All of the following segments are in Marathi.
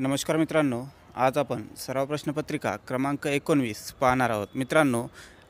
नमस्कार मित्रांनो आज आपण सराव प्रश्नपत्रिका क्रमांक एकोणवीस पाहणार आहोत. मित्रांनो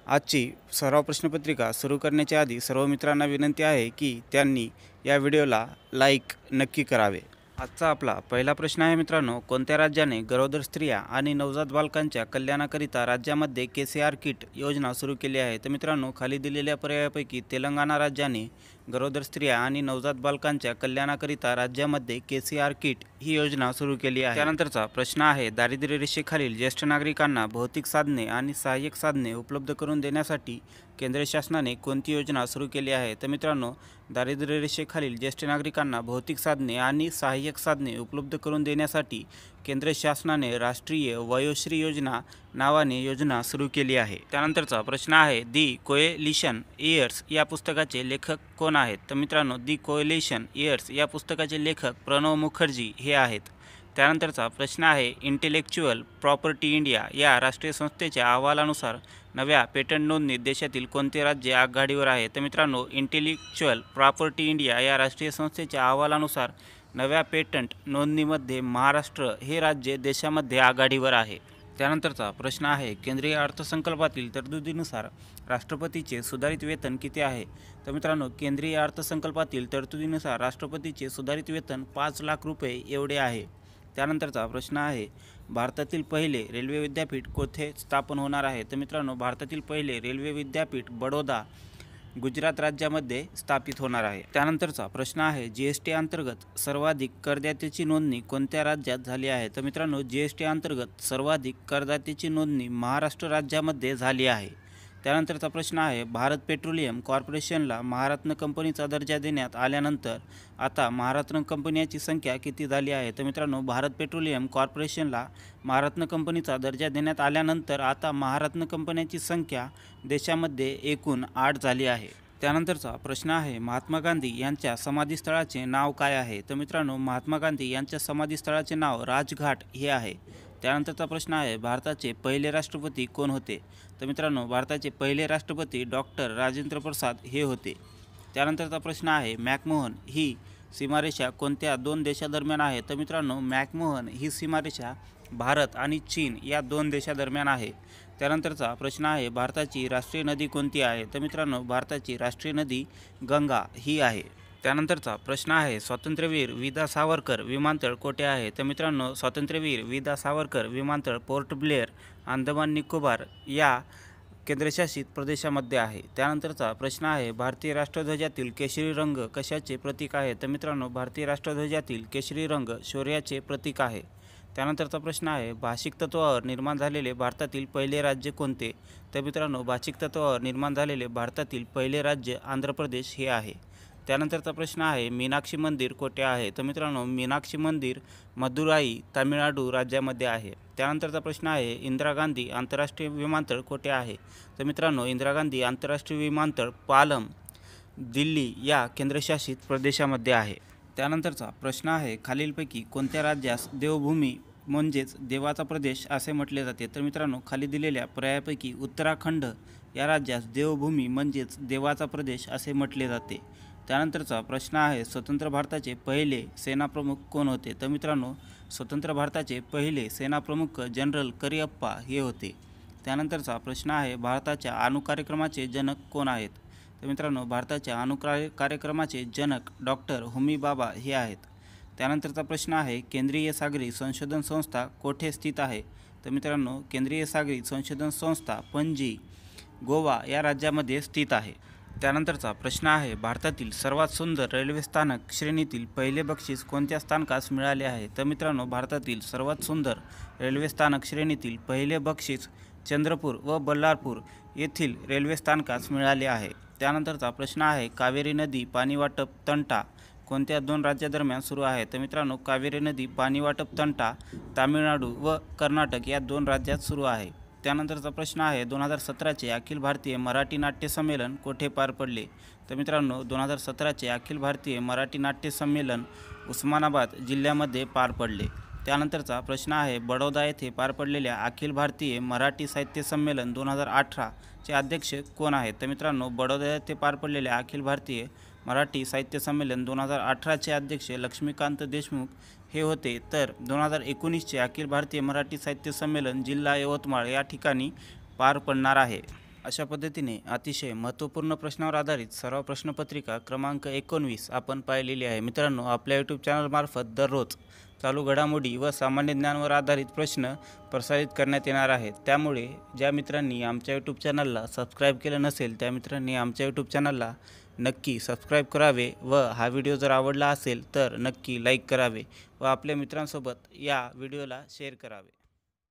आजची सराव प्रश्नपत्रिका सुरू करण्याच्या आधी सर्व मित्रांना विनंती आहे की त्यांनी या व्हिडिओला लाईक नक्की करावे. आजचा आपला पहिला प्रश्न आहे मित्रांनो कोणत्या राज्याने गरोदर स्त्रिया आणि नवजात बालकांच्या कल्याणाकरिता राज्यामध्ये के सी आर किट योजना सुरू केली आहे? तर मित्रांनो खाली दिलेल्या पर्यायापैकी तेलंगणा राज्याने गरोदर स्त्रिया आणि नवजात बालकांच्या कल्याणाकरिता राज्यामध्ये के सी आर किट ही योजना सुरू केली आहे. त्यानंतरचा प्रश्न आहे दारिद्र्य रेषेखालील ज्येष्ठ नागरिकांना भौतिक साधने आणि सहाय्यक साधने उपलब्ध करून देण्यासाठी केंद्र शासनाने कोणती योजना सुरू केली आहे? तर मित्रांनो दारिद्र्य रेषेखालील ज्येष्ठ नागरिकांना भौतिक साधने आणि सहाय्यक साधने उपलब्ध करून देण्यासाठी केंद्र शासनाने राष्ट्रीय वयोश्री योजना नावाने योजना सुरू केली आहे. त्यानंतरचा प्रश्न आहे दी कोएलिशन इयर्स या पुस्तकाचे लेखक कोण आहेत? तर मित्रांनो दी कोएलिशन इयर्स या पुस्तकाचे लेखक प्रणव मुखर्जी हे आहेत. त्यानंतरचा प्रश्न आहे इंटेलेक्च्युअल प्रॉपर्टी इंडिया या राष्ट्रीय संस्थेच्या अहवालानुसार नव्या पेटंट नोंदणीत देशातील कोणते राज्य आघाडीवर आहे? तर मित्रांनो इंटेलेक्च्युअल प्रॉपर्टी इंडिया या राष्ट्रीय संस्थेच्या अहवालानुसार नव्या पेटंट नोंदणीमध्ये महाराष्ट्र हे राज्य देशामध्ये आघाडीवर आहे. त्यानंतरचा प्रश्न आहे केंद्रीय अर्थसंकल्पातील तरतुदीनुसार राष्ट्रपतीचे सुधारित वेतन किती आहे? तर मित्रांनो केंद्रीय अर्थसंकल्पातील तरतुदीनुसार राष्ट्रपतीचे सुधारित वेतन पाच लाख रुपये एवढे आहे. त्यानंतरचा प्रश्न आहे भारतातील पहिले रेल्वे विद्यापीठ कोठे स्थापन होणार आहे? तर मित्रांनो भारतातील पहिले रेल्वे विद्यापीठ बडोदा गुजरात राज्यामध्ये स्थापित होणार आहे. त्यानंतरचा प्रश्न आहे जी एस टी अंतर्गत सर्वाधिक करदात्याची नोंदणी कोणत्या राज्यात झाली आहे? तर मित्रांनो जी एस टी अंतर्गत सर्वाधिक करदात्याची नोंदणी महाराष्ट्र राज्यामध्ये झाली आहे. त्यानंतरचा प्रश्न आहे भारत पेट्रोलियम कॉर्पोरेशनला महारत्न कंपनीचा दर्जा देण्यात आल्यानंतर आता महारत्न कंपन्याची संख्या किती झाली आहे? तर मित्रांनो भारत पेट्रोलियम कॉर्पोरेशनला महारत्न कंपनीचा दर्जा देण्यात आल्यानंतर आता महारत्न कंपन्याची संख्या देशामध्ये एकूण आठ झाली आहे. त्यानंतरचा प्रश्न आहे महात्मा गांधी यांच्या समाधीस्थळाचे नाव काय आहे? तर मित्रांनो महात्मा गांधी यांच्या समाधीस्थळाचे नाव राजघाट हे आहे. त्यानंतरचा प्रश्न आहे भारताचे पहिले राष्ट्रपती कोण होते? तर मित्रांनो भारताचे पहिले राष्ट्रपती डॉक्टर राजेंद्र प्रसाद हे होते. त्यानंतरचा प्रश्न आहे मॅकमोहन ही सीमारेषा कोणत्या दोन देशादरम्यान आहे? तर मित्रांनो मॅकमोहन ही सीमारेषा भारत आणि चीन या दोन देशादरम्यान आहे. त्यानंतरचा प्रश्न आहे भारताची राष्ट्रीय नदी कोणती आहे? तर मित्रांनो भारताची राष्ट्रीय नदी गंगा ही आहे. त्यानंतरचा प्रश्न आहे स्वातंत्र्यवीर विदा सावरकर विमानतळ कोठे आहे? तर मित्रांनो स्वातंत्र्यवीर विदा सावरकर विमानतळ पोर्ट ब्लेअर अंदमान निकोबार या केंद्रशासित प्रदेशामध्ये आहे. त्यानंतरचा प्रश्न आहे भारतीय राष्ट्रध्वजातील केशरी रंग कशाचे प्रतीक आहे? तर मित्रांनो भारतीय राष्ट्रध्वजातील केशरी रंग शौर्याचे प्रतीक आहे. त्यानंतरचा प्रश्न आहे भाषिक तत्वावर निर्माण झालेले भारतातील पहिले राज्य कोणते? तर मित्रांनो भाषिक तत्वावर निर्माण झालेले भारतातील पहिले राज्य आंध्र प्रदेश हे आहे. त्यानंतरचा प्रश्न आहे मीनाक्षी मंदिर कोठे आहे? तर मित्रांनो मीनाक्षी मंदिर मदुराई तामिळनाडू राज्यामध्ये आहे. त्यानंतरचा प्रश्न आहे इंदिरा गांधी आंतरराष्ट्रीय विमानतळ कोठे आहे? तर मित्रांनो इंदिरा गांधी आंतरराष्ट्रीय विमानतळ पालम दिल्ली या केंद्रशासित प्रदेशामध्ये आहे. त्यानंतरचा प्रश्न आहे खालीलपैकी कोणत्या राज्यास देवभूमी म्हणजेच देवाचा प्रदेश असे म्हटले जाते? तर मित्रांनो खाली दिलेल्या पर्यायापैकी उत्तराखंड या राज्यास देवभूमी म्हणजेच देवाचा प्रदेश असे म्हटले जाते. त्यानंतरचा प्रश्न आहे स्वतंत्र भारताचे पहिले सेनाप्रमुख कोण होते? तर मित्रांनो स्वतंत्र भारताचे पहिले सेनाप्रमुख जनरल करिअप्पा हे होते. त्यानंतरचा प्रश्न आहे भारताच्या अणुकार्यक्रमाचे जनक कोण आहेत? तर मित्रांनो भारताच्या अणुकार्य कार्यक्रमाचे जनक डॉक्टर होमी बाबा हे आहेत. त्यानंतरचा प्रश्न आहे केंद्रीय सागरी संशोधन संस्था कोठे स्थित आहे? तर मित्रांनो केंद्रीय सागरी संशोधन संस्था पणजी गोवा या राज्यामध्ये स्थित आहे. त्यानंतरचा प्रश्न आहे भारतातील सर्वात सुंदर रेल्वे स्थानक श्रेणीतील पहिले बक्षीस कोणत्या स्थानकास मिळाले आहे? तर मित्रांनो भारतातील सर्वात सुंदर रेल्वे स्थानक श्रेणीतील पहिले बक्षीस चंद्रपूर व बल्लारपूर येथील रेल्वे स्थानकास मिळाले आहे. त्यानंतरचा प्रश्न आहे कावेरी नदी पाणी वाटप तंटा कोणत्या दोन राज्यादरम्यान सुरू आहे? तर मित्रांनो कावेरी नदी पाणी वाटप तंटा तामिळनाडू व कर्नाटक या दोन राज्यात सुरू आहे. त्यानंतरचा प्रश्न आहे दोन हजार सतराचे अखिल भारतीय मराठी नाट्य संमेलन कोठे पार पडले? तर मित्रांनो दोन हजार सतराचे अखिल भारतीय मराठी नाट्य संमेलन उस्मानाबाद जिल्ह्यामध्ये पार पडले. त्यानंतरचा प्रश्न आहे बडोदा येथे पार पडलेल्या अखिल भारतीय मराठी साहित्य संमेलन दोन हजार अठराचे अध्यक्ष कोण आहेत? तर मित्रांनो बडोदा येथे पार पडलेल्या अखिल भारतीय मराठी साहित्य संमेलन दोन हजार अठराचे अध्यक्ष लक्ष्मीकांत देशमुख हे होते. तर दोन हजार एकोणीसचे अखिल भारतीय मराठी साहित्य संमेलन जिल्हा यवतमाळ या ठिकाणी पार पडणार आहे. अशा पद्धतीने अतिशय महत्त्वपूर्ण प्रश्नावर आधारित सराव प्रश्नपत्रिका क्रमांक एकोणवीस आपण पाहिलेली आहे. मित्रांनो आपल्या यूट्यूब चॅनलमार्फत दररोज चालू घडामोडी व सामान्य ज्ञानावर आधारित प्रश्न प्रसारित करण्यात येणार आहेत. त्यामुळे ज्या मित्रांनी आमच्या यूट्यूब चॅनलला सबस्क्राईब केलं नसेल त्या मित्रांनी आमच्या यूट्यूब चॅनलला नक्की सबस्क्राईब करावे व हा व्हिडिओ जर आवडला असेल तर नक्की लाईक करावे व आपल्या मित्रांसोबत या व्हिडिओला शेअर करावे.